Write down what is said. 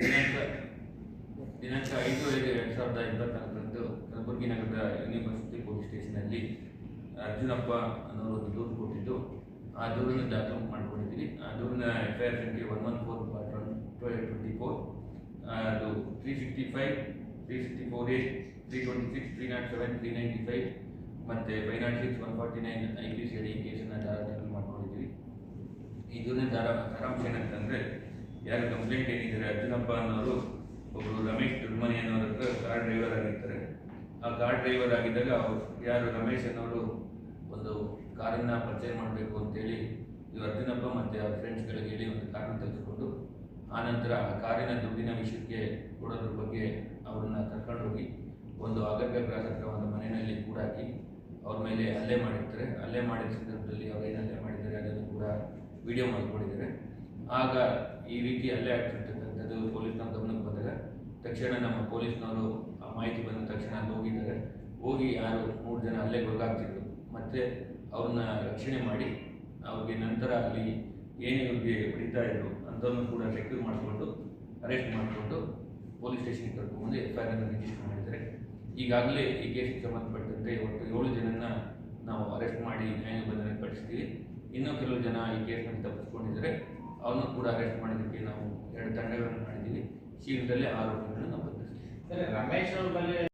ದಿನಾಂಕ ದಿನಾಂಕ ಐದು ಏಳು ಎರಡು ಸಾವಿರದ ಇಪ್ಪತ್ನಾಲ್ಕರಂದು ಕಲಬುರಗಿ ನಗರದ ಯೂನಿವರ್ಸಿಟಿ ಪೊಲೀಸ್ ಸ್ಟೇಷನಲ್ಲಿ ಅರ್ಜುನಪ್ಪ ಅನ್ನೋರು ಒಂದು ದೂರು ಕೊಟ್ಟಿದ್ದು. ಆ ದೂರನ್ನು ದಾಖಲು ಮಾಡ್ಕೊಂಡಿದ್ದೀವಿ ಆ ದೂರಿನ ಎಫ್ ಐ ಆರ್ ಸಂಖ್ಯೆ one one four twenty four ಅದು three sixty five three sixty four eight three twenty six three naught seven three ninety five ಮತ್ತು five naught six one forty nine I P C ಅಡಿ ಕೇಸನ್ನು ದಾಖಲು ಮಾಡ್ಕೊಂಡಿದ್ದೀವಿ. ಈ ದೂರಿನ ಸಾರಾಂಶ ಏನಂತಂದರೆ ಯಾರು ಕಂಪ್ಲೇಂಟ್ ಏನಿದ್ದಾರೆ ಅರ್ಜುನಪ್ಪ ಅನ್ನೋರು ಒಬ್ಬರು ರಮೇಶ್ ದುರ್ಮನಿ ಅನ್ನೋರ ಹತ್ರ ಕಾರ್ ಡ್ರೈವರ್ ಆಗಿರ್ತಾರೆ. ಆ ಕಾರ್ ಡ್ರೈವರ್ ಆಗಿದ್ದಾಗ ಯಾರು ರಮೇಶ್ ಅನ್ನೋರು ಒಂದು ಕಾರನ್ನು ಪರ್ಚೇಸ್ ಮಾಡಬೇಕು ಅಂತೇಳಿ ಇವರು ಅರ್ಜುನಪ್ಪ ಮತ್ತು ಅವ್ರ ಫ್ರೆಂಡ್ಸ್ಗಳಿಗೆ ಹೇಳಿ ಒಂದು ಕಾರನ್ನು ತೆಗೆದುಕೊಂಡು ಆನಂತರ ಆ ಕಾರಿನ ದುಡ್ಡಿನ ವಿಷಯಕ್ಕೆ ಕೊಡೋದ್ರ ಬಗ್ಗೆ ಅವ್ರನ್ನ ಕರ್ಕೊಂಡೋಗಿ ಒಂದು ಅಗತ್ಯ ಹತ್ರ ಒಂದು ಮನೆಯಲ್ಲಿ ಕೂಡಾಕಿ ಅವ್ರ ಮೇಲೆ ಹಲ್ಲೆ ಮಾಡಿರ್ತಾರೆ. ಹಲ್ಲೆ ಮಾಡಿದ ಸಂದರ್ಭದಲ್ಲಿ ಅವ್ರು ಏನು ಹಲ್ಲೆ ಮಾಡಿದ್ದಾರೆ ಅದನ್ನು ಕೂಡ ವಿಡಿಯೋ ಮಾಡ್ಕೊಂಡಿದ್ದಾರೆ. ಆಗ ಈ ರೀತಿ ಹಲ್ಲೆ ಆಗ್ತಿರ್ತಕ್ಕಂಥದ್ದು ಪೊಲೀಸ್ನವ್ರ ಗಮನಕ್ಕೆ ಬಂದಾಗ, ತಕ್ಷಣ ನಮ್ಮ ಪೊಲೀಸ್ನವರು ಆ ಮಾಹಿತಿ ಬಂದ ತಕ್ಷಣ ಅಲ್ಲಿ ಹೋಗಿದ್ದಾರೆ. ಹೋಗಿ ಯಾರು ಮೂರು ಜನ ಹಲ್ಲೆಗೆ ಒಳಗಾಗ್ತಿದ್ರು. ಮತ್ತೆ ಅವ್ರನ್ನ ರಕ್ಷಣೆ ಮಾಡಿ, ಅವ್ರಿಗೆ ನಂತರ ಅಲ್ಲಿ ಏನು ಇವ್ರಿಗೆ ಹೊಡಿತಾ ಇದ್ರು ಅಂಥವನ್ನು ಕೂಡ ಸೆಕ್ಯೂರ್ ಮಾಡಿಕೊಂಡು ಅರೆಸ್ಟ್ ಮಾಡಿಕೊಂಡು ಪೊಲೀಸ್ ಸ್ಟೇಷನ್ಗೆ ಕರ್ಕೊಂಡ್ಬಂದು ಎಫ್ ಐ ಆರ್ ರಿಜಿಸ್ಟರ್ ಮಾಡಿದ್ದಾರೆ. ಈಗಾಗಲೇ ಈ ಕೇಸಿಗೆ ಸಂಬಂಧಪಟ್ಟಂತೆ ಒಟ್ಟು ಏಳು ಜನನ ನಾವು ಅರೆಸ್ಟ್ ಮಾಡಿ ನ್ಯಾಯ ಬಂಧನಕ್ಕೆ ಪಡಿಸಿದ್ದೀವಿ ಇನ್ನೂ ಕೆಲವು ಜನ ಈ ಕೇಸ್ನಲ್ಲಿ ತಪ್ಪಿಸ್ಕೊಂಡಿದ್ದಾರೆ. ಅವ್ರನ್ನೂ ಕೂಡ ಅರೆಸ್ಟ್ ಮಾಡೋದಕ್ಕೆ ನಾವು ಎರಡು ತಂಡಗಳನ್ನು ಮಾಡಿದ್ದೀವಿ ಶೀಘ್ರದಲ್ಲೇ ಆರೋಪಿಗಳನ್ನು ನಾವು ಬಂಧಿಸ್ತೀವಿ. ರಮೇಶ್ ಅವ್ರ